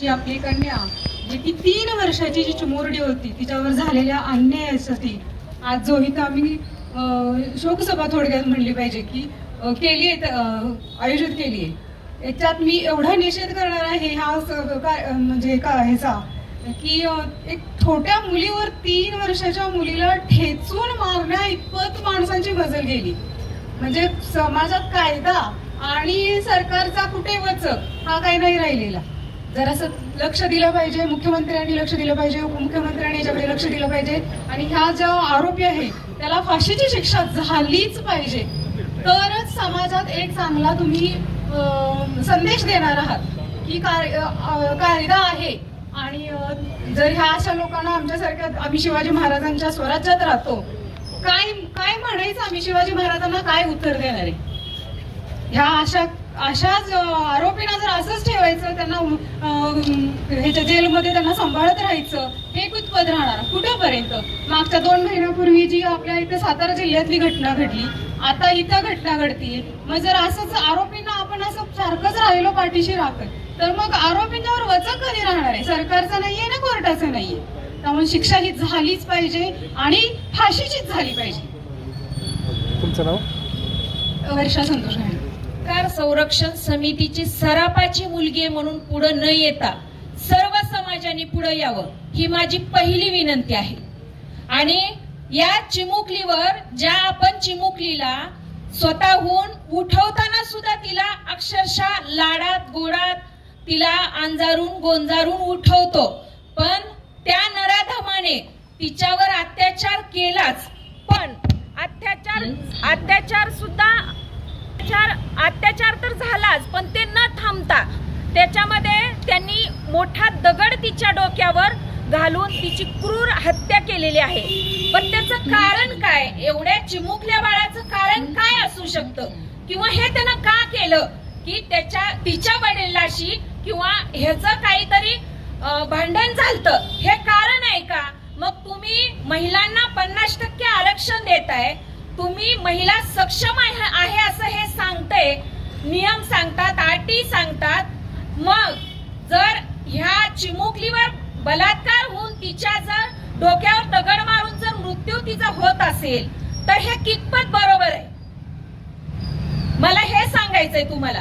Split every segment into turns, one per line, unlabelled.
जी आपली कन्या जी की तीन वर्षाची जी चिमुरडी होती तिच्यावर झालेल्या अन्यायासाठी आज जो इथं आम्ही शोकसभा थोडक्यात म्हणली पाहिजे की केली आहे आयोजित केली आहे. याच्यात मी एवढा निषेध करणार आहे हा काय म्हणजे का ह्याचा की एक छोट्या मुलीवर तीन वर्षाच्या मुलीला ठेचून मारण्या इतपत माणसांची गजल गेली. म्हणजे समाजात कायदा आणि सरकारचा कुठे वचक हा काही नाही राहिलेला. जरासं लक्ष दिलं पाहिजे मुख्यमंत्र्यांनी लक्ष दिलं पाहिजे उपमुख्यमंत्र्यांनी याच्याकडे लक्ष दिलं पाहिजे आणि ह्या जो आरोपी आहे त्याला फाशीची शिक्षा झालीच पाहिजे. तरच समाजात एक चांगला तुम्ही संदेश देणार आहात की काय- कायदा आहे. आणि जर ह्या अशा लोकांना आमच्यासारख्या आम्ही शिवाजी महाराजांच्या स्वराज्यात राहतो काय काय म्हणायचं आम्ही शिवाजी महाराजांना? काय उत्तर देणार आहे? ह्या अशा अशाच आरोपींना जर असंच ठेवायचं त्यांना ह्याच्या जेलमध्ये त्यांना सांभाळत राहायचं हे कुठपत राहणार? कुठंपर्यंत? मागच्या दोन महिन्यापूर्वी जी आपल्या इथे सातारा जिल्ह्यातली घटना घडली आता इथं घटना घडतीये. मग जर असंच आरोपींना आपण असं सारखंच राहिलो पाठीशी राखत तर मग आरोपींच्यावर वचक कधी राहणार आहे? सरकारचं नाहीये ना कोर्टाचं नाहीये? त्यामुळे शिक्षा ही झालीच पाहिजे आणि फाशीचीच झाली पाहिजे.
तुमचं नाव?
वर्षा संतोष
सरकार संरक्षण समितीची सरापाची मुलगी आहे म्हणून पुढे न येता सर्व समाजाने पुढे यावं ही माझी पहिली विनंती आहे. आणि या चिमुकलीवर ज्या आपण चिमुकलीला स्वतःहून उठवताना सुद्धा तिला अक्षरशः लाडात गोडात तिला अंजारून गोंजारून उठवतो. पण त्या नराधमाने तिच्यावर अत्याचार केलाच. पण अत्याचार अत्याचार सुद्धा अत्याचार अत्याचार तर झालाच पण ते न थांबता त्याच्यामध्ये त्यांनी मोठा दगड तिच्या डोक्यावर घालून तिची क्रूर हत्या केलेली आहे. पण त्याचं कारण काय? एवढ्या चिमुकल्या बाळाचं कारण काय असू शकतं? किंवा हे त्यानं का केलं? की त्याच्या तिच्या वडिलाशी किंवा ह्याचं काहीतरी भांडण झालतं? हे कारण आहे का? मग तुम्ही महिलांना पन्नास टक्के आरक्षण देताय तुम्ही महिला सक्षम आहे असं हे सांगते नियम सांगतात अटी सांगतात. मग जर ह्या चिमुकलीवर बलात्कार होऊन तिच्या जर डोक्यावर दगड मारून जर मृत्यू तिचा होत असेल तर हे कितपत बरोबर आहे? मला हे सांगायचंय तुम्हाला.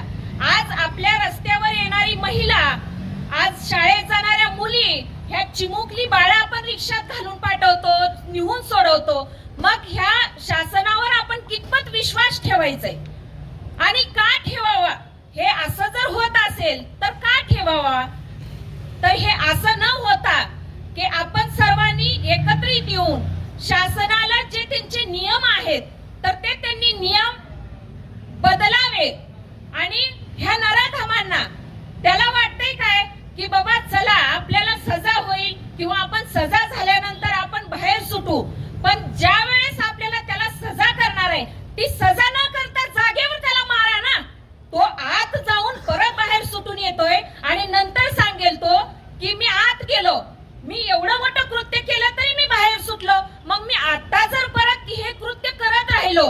आज आपल्या रस्त्यावर येणारी महिला आज शाळेत जाणाऱ्या मुली ह्या चिमुकली बाळा आपण रिक्षात घालून पाठवतो निहून सोडवतो. मग ह्या शासनावर आपण कितपत विश्वास ठेवायचाय? आणि का ठेवावा? हे असं जर होत असेल तर का ठेवावा? तर हे असं न होता की आपण सर्वांनी एकत्रित येऊन शासनाला जे त्यांचे नियम आहेत तर ते त्यांनी नियम बदलावे आणि ह्या नराधमांना त्याला वाटतंय काय की बाबा चला आपल्याला सजा होईल किंवा आपण सजा झाल्यानंतर आपण बाहेर सुटू. पण ज्या वेळेस आपल्याला त्याला सजा करणार आहे ती सजा न करता जागेवर त्याला मारा ना. तो आत जाऊन परत बाहेर सुटून येतोय आणि नंतर सांगेल तो की मी आत गेलो. मी एवढं मोठं कृत्य केलं तरी मी बाहेर सुटलो. मग मी आता जर परत हे कृत्य करत राहिलो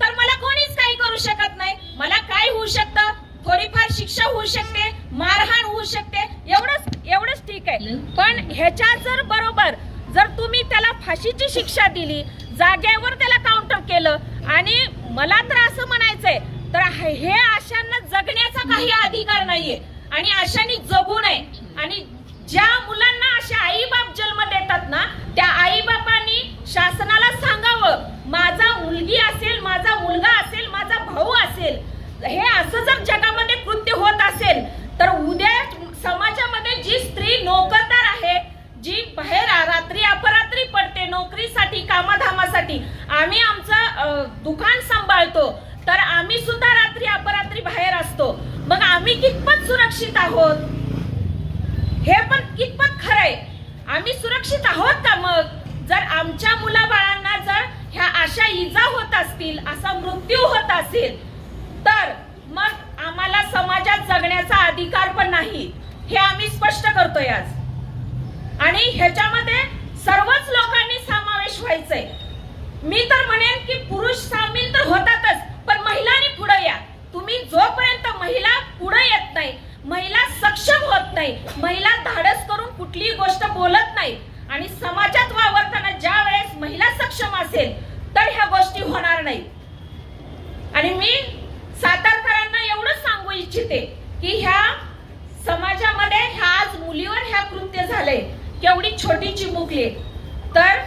तर मला कोणीच काही करू शकत नाही. मला काय होऊ शकतं? थोडीफार शिक्षा होऊ शकते मारहाण होऊ शकते. एवढंच एवढंच ठीक आहे. पण ह्याच्या जर बरोबर जर तुम्ही त्याला फाशीची शिक्षा दिली जागेवर त्याला काउंटर केलं आणि मला तर असं म्हणायचंय तर हे आशांना जगण्याचा काही अधिकार नाहीये. आणि आशांनी जगू नये. आणि ज्या मुलांना असे आई बाप जन्म देतात ना त्या आई बापांनी शासनाला सांगावं माझा मुलगी असेल माझा मुलगा असेल माझा भाऊ असेल हे असं जर जगामध्ये कृत्य होत असेल तर उद्या समाजामध्ये जी स्त्री नोकरदार आहे जी बाहेर आ- रात्री अपरात्री पडते नोकरीसाठी कामाधामासाठी आम्ही आमचं दुकान सांभाळतो. तर आम्ही सुद्धा रात्री अपरात्री बाहेर असतो. मग आम्ही कितपत सुरक्षित आहोत? हे पण कितपत खरंय. आम्ही सुरक्षित आहोत का मग? जर आमच्या मुलाबाळांना जर ह्या अशा इजा होत असतील असा मृत्यू होत असेल तर मग आम्हाला समाजात जगण्याचा अधिकार पण नाही. हे आम्ही स्पष्ट करतोय आज. आणि ह्याच्यामध्ये सर्वच लोकांनी समावेश व्हायचंय. मी तर म्हणेन की पुरुष सामील तर होतातच पण महिलांनी पुढे या. तुम्ही जोपर्यंत महिला पुढे येत नाही महिला सक्षम होत नाही महिला धाडस करून कुठलीही गोष्ट बोलत नाही आणि समाजात वावरताना ज्या वेळेस महिला सक्षम असेल तर ह्या गोष्टी होणार नाही. आणि मी सातारकरांना एवढंच सांगू इच्छिते की ह्या समाजामध्ये ह्या आज मुलीवर ह्या कृत्य झाले केवढी छोटी चिमुकली तर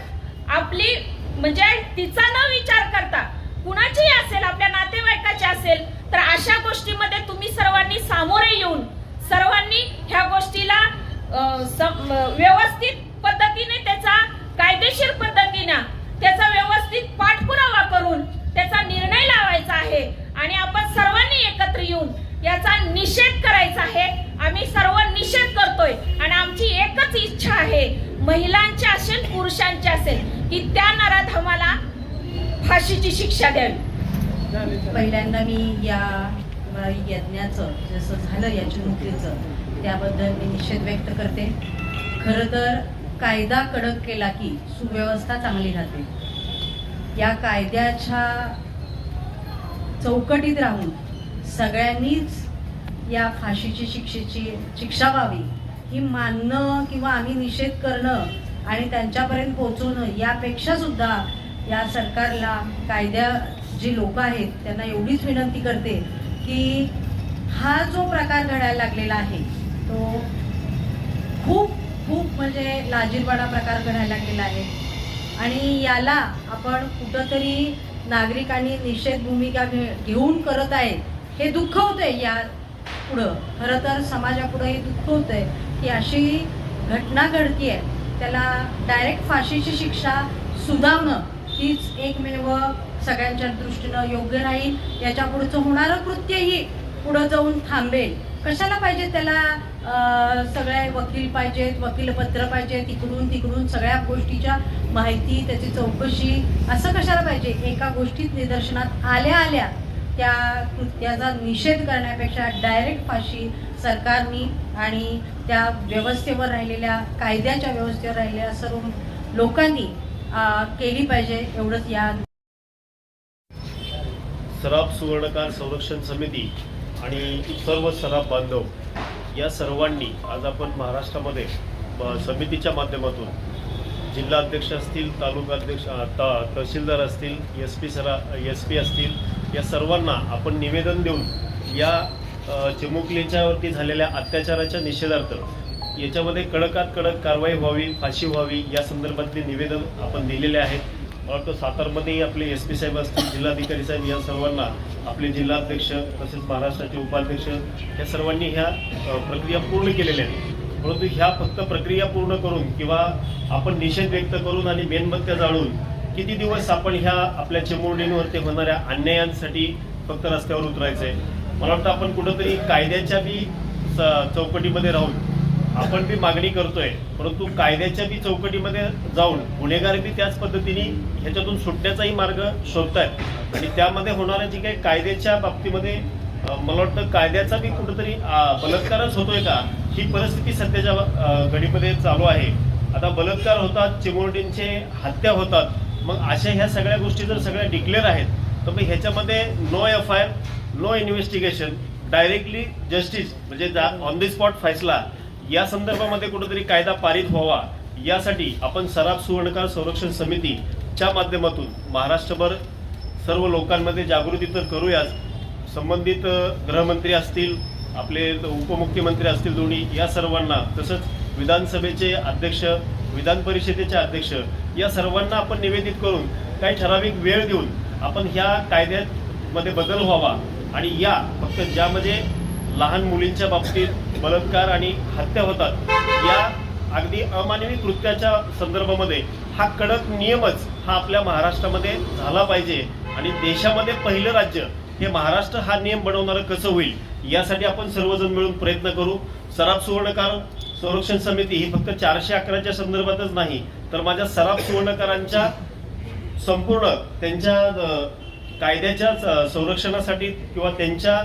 आपली म्हणजे तिचा न विचार करता कुणाचीही असेल आपल्या नातेवाईकाची असेल तर अशा गोष्टीमध्ये तुम्ही सर्वांनी सामोरे येऊन सर्वांनी ह्या गोष्टीला अ, सम- व्यवस्थित पद्धतीने त्याचा कायदेशीर पद्धतीने त्याचा व्यवस्थित पाठपुरावा करून त्याचा निर्णय लावायचा आहे आणि आपण सर्वांनी एकत्र येऊन याचा निषेध करायचा आहे आम्ही सर्व निषेध करतोय आणि आमची एकच इच्छा आहे महिलांची असेल पुरुषांची असेल की त्या नराधमाला फाशीची शिक्षा द्यावी.
पहिल्यांदा मी या यज्ञाचं जसं झालं या चिमुकलीचं त्याबद्दल मी निषेध व्यक्त करते. खरं तर कायदा कडक केला की सुव्यवस्था चांगली राहते. या कायद्याच्या चौकटीत राहून सगळ्यांनीच या फाशीची शिक्षेची शिक्षा व्हावी ही मानणं किंवा आम्ही निषेध करणं आणि त्यांच्यापर्यंत पोहोचवणं यापेक्षा सुद्धा या सरकारला कायद्या जी लोक आहेत त्यांना एवढीच विनंती करते की हा जो प्रकार घडायला लागलेला आहे तो खूप खूप म्हणजे लाजीरवाडा प्रकार घडायला लागलेला आहे. आणि याला आपण कुठंतरी नागरिकांनी निषेध भूमिका घे घेऊन करत आहे हे दुःख होतंय या पुढं. खरं तर समाजापुढं हे दुःख होतंय की अशी घटना घडतीये त्याला डायरेक्ट फाशीची शिक्षा सुधावणं हीच एकमेव सगळ्यांच्या दृष्टीनं योग्य राहील. याच्या पुढचं होणारं कृत्यही पुढं जाऊन थांबेल. कशाला पाहिजे त्याला? सगळ्या सगळे वकील पाहिजेत वकीलपत्र पाहिजेत तिकडून तिकडून सगळ्या गोष्टीच्या माहिती त्याची चौकशी. असं कशाला पाहिजे? एका गोष्टीत निदर्शनात आल्या आल्या त्या कृत्याचा निषेध करण्यापेक्षा डायरेक्ट फाशी सरकारनी आणि त्या व्यवस्थेवर राहिलेल्या कायद्याच्या व्यवस्थेवर राहिलेल्या सर्व लोकांनी केली पाहिजे एवढंच या
सराफ सुवर्णकार संरक्षण समिती आणि सर्व सराफ बांधव या सर्वांनी आज आपण महाराष्ट्रामध्ये समितीच्या माध्यमातून जिल्हा अध्यक्ष असतील तालुका अध्यक्ष तहसीलदार असतील एस पी सरा एस पी असतील या सर्वांना आपण निवेदन देऊन या चिमुकलीच्यावरती झालेल्या अत्याचाराच्या निषेधार्थ याच्यामध्ये कडकात कडक कारवाई व्हावी फाशी व्हावी या संदर्भातले निवेदन आपण दिलेले आहेत. मला वाटतं सातारमध्येही आपले एस पी साहेब असतील जिल्हाधिकारी साहेब या सर्वांना आपले जिल्हाध्यक्ष तसेच महाराष्ट्राचे उपाध्यक्ष या सर्वांनी ह्या प्रक्रिया पूर्ण केलेल्या आहेत. परंतु ह्या फक्त प्रक्रिया पूर्ण करून किंवा आपण निषेध व्यक्त करून आणि मेणबत्त्या जाळून किती दिवस आपण ह्या आपल्या चिमुरडींवरती होणाऱ्या अन्यायांसाठी फक्त रस्त्यावर उतरायचं आहे मला वाटतं आपण कुठंतरी कायद्याच्या बी चौकटीमध्ये राहून आपण बी मागणी करतोय परंतु कायद्याच्या बी चौकटीमध्ये जाऊन गुन्हेगार बी त्याच पद्धतीने ह्याच्यातून सुटण्याचाही मार्ग शोधतायत. आणि त्यामध्ये होणाऱ्या जी काही कायद्याच्या बाबतीमध्ये मला वाटतं कायद्याचा बी कुठंतरी बलात्कारच होतोय का ही परिस्थिती सध्याच्या घडीमध्ये चालू आहे. आता बलात्कार होतात चिमुरडींचे हत्या होतात मग अशा ह्या सगळ्या गोष्टी जर सगळ्या डिक्लेअर आहेत तर मग ह्याच्यामध्ये no F I R no investigation directly justice म्हणजे ऑन दी स्पॉट फैसला या संदर्भामध्ये कुठेतरी कायदा पारित व्हावा. यासाठी आपण सराफ सुवर्णकार संरक्षण समितीच्या माध्यमातून महाराष्ट्रभर सर्व लोकांमध्ये जागृती तर करूयाच. संबंधित गृहमंत्री असतील आपले उपमुख्यमंत्री असतील दोन्ही या सर्वांना तसंच विधानसभेचे अध्यक्ष विधान परिषदेचे अध्यक्ष या सर्वांना आपण निवेदित करून काही ठराविक वेळ देऊन आपण ह्या कायद्यामध्ये बदल व्हावा. आणि या फक्त ज्यामध्ये लहान मुलींच्या बाबतीत बलात्कार आणि हत्या होतात. या अगदी अमानवी कृत्याच्या संदर्भामध्ये हा कडक नियमच हा आपल्या महाराष्ट्रामध्ये झाला पाहिजे आणि देशामध्ये पहिलं राज्य हे महाराष्ट्र हा नियम बनवणारं कसं होईल यासाठी आपण सर्वजण मिळून प्रयत्न करू. सराफ सुवर्णकार संरक्षण समिती ही फक्त चारशे अकराच्या संदर्भातच नाही तर माझ्या सराफ सुवर्णकारांच्या संपूर्ण त्यांच्या कायद्याच्या संरक्षणासाठी किंवा त्यांच्या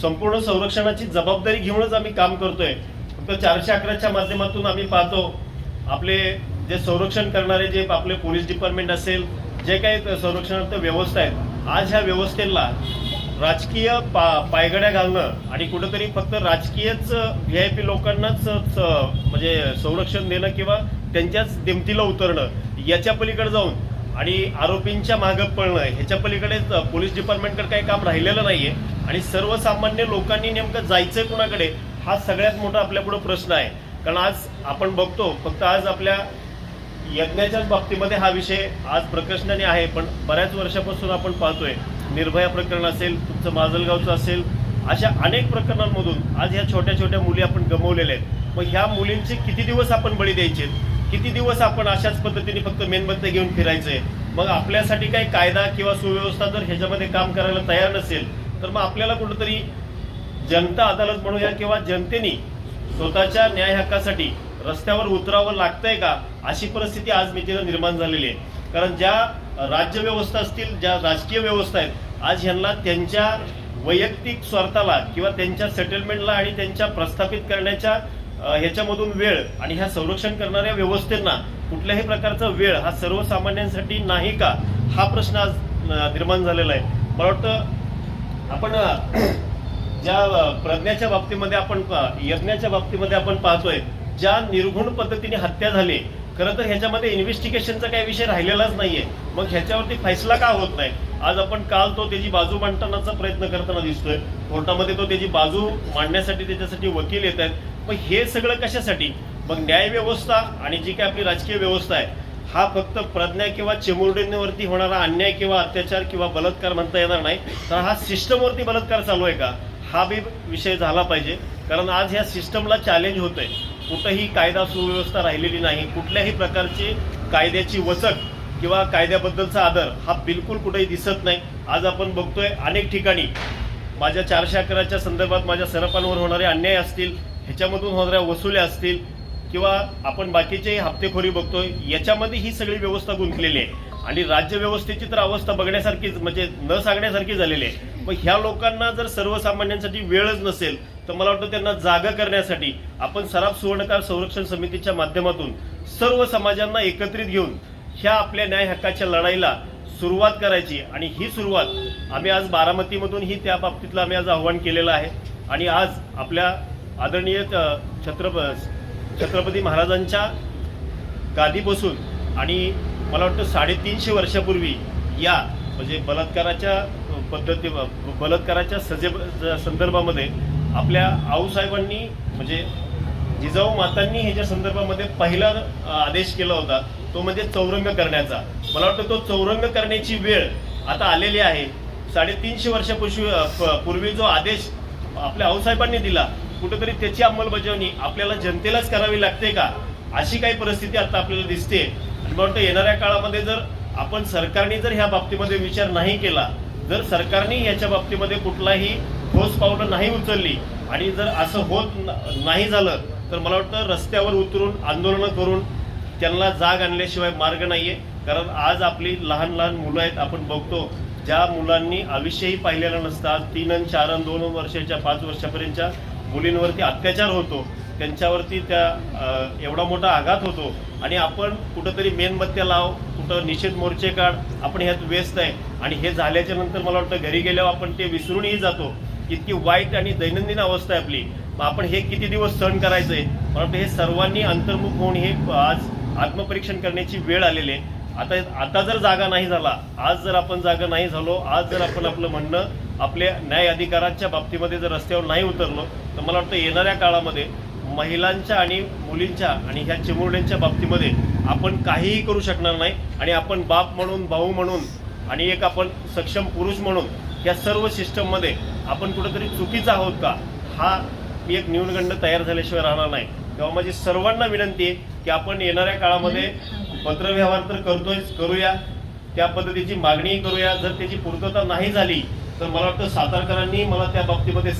संपूर्ण संरक्षणाची जबाबदारी घेऊनच आम्ही काम करतोय. फक्त चारशे अकराच्या माध्यमातून आम्ही पाहतो आपले जे संरक्षण करणारे जे आपले पोलीस डिपार्टमेंट असेल जे काही संरक्षणार्थ व्यवस्था आहेत आज ह्या व्यवस्थेला राजकीय पा पायगड्या घालणं आणि कुठंतरी फक्त राजकीयच व्ही आय पी लोकांनाच म्हणजे संरक्षण देणं किंवा त्यांच्याच दिमतीला उतरणं याच्या पलीकडे जाऊन आणि आरोपींच्या मागं पळणं ह्याच्या पलीकडे पोलीस डिपार्टमेंटकडे काही काम राहिलेलं नाहीये. आणि सर्वसामान्य लोकांनी नेमकं जायचंय कुणाकडे हा सगळ्यात मोठा आपल्यापुढे प्रश्न आहे. कारण आज आपण बघतो फक्त आज आपल्या यज्ञाच्याच बाबतीमध्ये हा विषय आज प्रकर्षणाने आहे पण बऱ्याच वर्षापासून आपण पाहतोय निर्भया प्रकरण असेल तुमचं माजलगावचं असेल अशा अनेक प्रकरणांमधून आज ह्या छोट्या छोट्या मुली आपण गमवलेल्या आहेत. मग ह्या मुलींचे किती दिवस आपण बळी द्यायचे किती दिवस आपण अशाच पद्धतीने फक्त मेणबत्त्या घेऊन फिरायचंय? मग आपल्यासाठी काही कायदा किंवा सुव्यवस्था जर ह्याच्यामध्ये काम करायला तयार नसेल तर मग आपल्याला कुठंतरी जनता अदालत म्हणूया किंवा जनतेने स्वतःच्या न्याय हक्कासाठी रस्त्यावर उतरावं लागतंय का? अशी परिस्थिती आज मितीनं निर्माण झालेली आहे. कारण ज्या राज्य व्यवस्था असतील ज्या राजकीय व्यवस्था आहेत आज ह्यांना त्यांच्या वैयक्तिक स्वार्थाला किंवा त्यांच्या सेटलमेंटला आणि त्यांच्या प्रस्थापित करण्याच्या ह्याच्यामधून वेळ आणि ह्या संरक्षण करणाऱ्या व्यवस्थेंना कुठल्याही प्रकारचा वेळ हा सर्वसामान्यांसाठी नाही का? हा प्रश्न आज निर्माण झालेला आहे. मला वाटतं आपण ज्या प्रज्ञाच्या बाबतीमध्ये आपण पा- यज्ञाच्या बाबतीमध्ये आपण पाहतोय ज्या निर्घुण पद्धतीने हत्या झाली खरं तर ह्याच्यामध्ये इन्व्हेस्टिगेशनचा काही विषय राहिलेलाच नाहीये. मग ह्याच्यावरती फैसला का होत नाही? आज आपण काल तो त्याची बाजू मांडतानाचा प्रयत्न करताना दिसतोय. कोर्टामध्ये तो त्याची बाजू मांडण्यासाठी त्याच्यासाठी वकील येत आहेत. मग हे सगळं कशासाठी? मग न्याय व्यवस्था आणि जी काही आपली राजकीय व्यवस्था आहे हा फक्त प्रज्ञा किंवा चिमुरडींवरती होणारा अन्याय किंवा अत्याचार किंवा बलात्कार म्हणता येणार नाही. तर हा सिस्टमवरती बलात्कार चालू आहे का? हा बी विषय झाला पाहिजे. कारण आज ह्या सिस्टमला चॅलेंज होत आहे कुठंही कायदा सुव्यवस्था राहिलेली नाही कुठल्याही प्रकारची कायद्याची वचक किंवा कायद्याबद्दलचा आदर हा बिलकुल कुठेही दिसत नाही. आज आपण बघतोय अनेक ठिकाणी माझ्या चारशे अकराच्या संदर्भात माझ्या सरपांवर होणारे अन्याय असतील ह्याच्यामधून होणाऱ्या वसुल्या असतील किंवा आपण बाकीचे हप्तेखोरी बघतोय याच्यामध्ये ही सगळी व्यवस्था गुंतलेली आहे. आणि राज्यव्यवस्थेची तर अवस्था बघण्यासारखीच म्हणजे न सांगण्यासारखी झालेली आहे. मग ह्या लोकांना जर सर्वसामान्यांसाठी वेळच नसेल तर मला वाटतं त्यांना जागा करण्यासाठी आपण सराफ सुवर्णकार संरक्षण समितीच्या माध्यमातून सर्व समाजांना एकत्रित घेऊन ह्या आपल्या न्याय हक्काच्या लढाईला सुरुवात करायची. आणि ही सुरुवात आम्ही आज बारामतीमधून ही त्या बाबतीतलं आम्ही आज आव्हान केलेलं आहे. आणि आज आपल्या आदरणीय छत्रप छत्रपती महाराजांच्या गादी बसून आणि मला वाटतं साडेतीनशे वर्षापूर्वी या म्हणजे बलात्काराच्या पद्धती बलात्काराच्या सजे संदर्भामध्ये आपल्या आऊसाहेबांनी म्हणजे जिजाऊ मातांनी ह्याच्या संदर्भामध्ये पहिला आदेश केला होता तो म्हणजे चौरंग करण्याचा. मला वाटतं तो चौरंग करण्याची वेळ आता आलेली आहे. साडेतीनशे वर्षापूर्वी प- पूर्वी जो आदेश आपल्या आऊसाहेबांनी दिला कुठेतरी त्याची अंमलबजावणी आपल्याला जनतेलाच करावी लागते का? अशी काही परिस्थिती आता आपल्याला दिसते मला वाटतं येणाऱ्या काळामध्ये जर आपण सरकारने जर ह्या बाबतीमध्ये विचार नाही केला जर सरकारने याच्या बाबतीमध्ये कुठलाही ठोस पावलं नाही उचलली आणि जर असं होत नाही झालं तर मला वाटतं रस्त्यावर उतरून आंदोलनं करून त्यांना जाग आणल्याशिवाय मार्ग नाही आहे कारण आज आपली लहान लहान मुलं आहेत आपण बघतो ज्या मुलांनी आयुष्यही पाहिलेलं नसतं. आज तीन आणि चार आणि दोन वर्षाच्या पाच वर्षापर्यंतच्या मुलींवरती अत्याचार होतो त्यांच्यावरती त्या एवढा मोठा आघात होतो आणि आपण कुठंतरी मेणबत्त्या लाव कुठं निषेध मोर्चे काढ आपण ह्यात व्यस्त आहे. आणि हे झाल्याच्यानंतर मला वाटतं घरी गेल्यावर आपण ते विसरूनही जातो. इतकी वाईट आणि दैनंदिन अवस्था आहे आपली. मग आपण हे किती दिवस सहन करायचंय? मला वाटतं हे सर्वांनी अंतर्मुख होऊन हे आज आत्मपरीक्षण करण्याची वेळ आलेली आहे. आता आता जर जागा नाही झाला आज जर आपण जागा नाही झालो आज जर आपण आपलं म्हणणं आपल्या न्याय अधिकाराच्या बाबतीमध्ये जर रस्त्यावर नाही उतरलो तर मला वाटतं येणाऱ्या काळामध्ये महिलांच्या आणि मुलींच्या आणि ह्या चिमुरड्यांच्या बाबतीमध्ये आपण काहीही करू शकणार नाही आणि आपण बाप म्हणून भाऊ म्हणून आणि एक आपण सक्षम पुरुष म्हणून या सर्व सिस्टममध्ये आपण कुठेतरी चुकीचा आहोत का हा एक न्यूनगंड तयार झाल्याशिवाय राहणार नाही. तेव्हा माझी सर्वांना विनंती आहे की आपण येणाऱ्या काळामध्ये पत्रव्यवहार तर करतोयच करूया. त्या पद्धतीची मागणीही करूया. जर त्याची पूर्तता नाही झाली तर मला वाटतं सातारकरांनी मला त्या बाबतीमध्ये